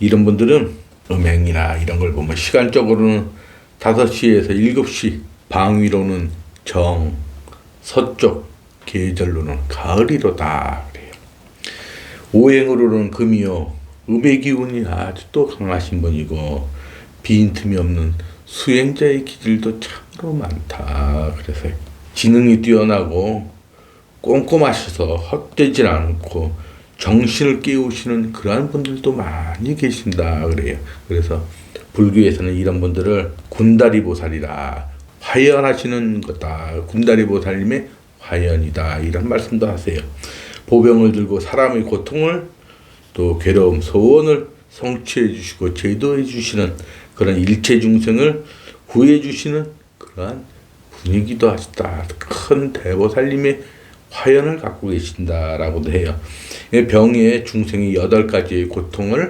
이런 분들은 음행이나 이런 걸 보면 시간적으로는 5시에서 7시, 방위로는 정, 서쪽, 계절로는 가을이로다. 그래요. 오행으로는 금이요. 음의 기운이 아주 또 강하신 분이고 빈틈이 없는 수행자의 기질도 참으로 많다. 그래서 지능이 뛰어나고 꼼꼼하셔서 헛되질 않고 정신을 깨우시는 그러한 분들도 많이 계신다 그래요. 그래서 불교에서는 이런 분들을 군다리 보살이라 화연하시는 거다. 군다리 보살님의 화연이다 이런 말씀도 하세요. 보병을 들고 사람의 고통을 또 괴로움, 소원을 성취해 주시고 제도해 주시는 그런 일체 중생을 구해 주시는 그러한 분이기도 하시다. 큰 대보살님의 화연을 갖고 계신다라고도 해요. 병의 중생이 여덟 가지의 고통을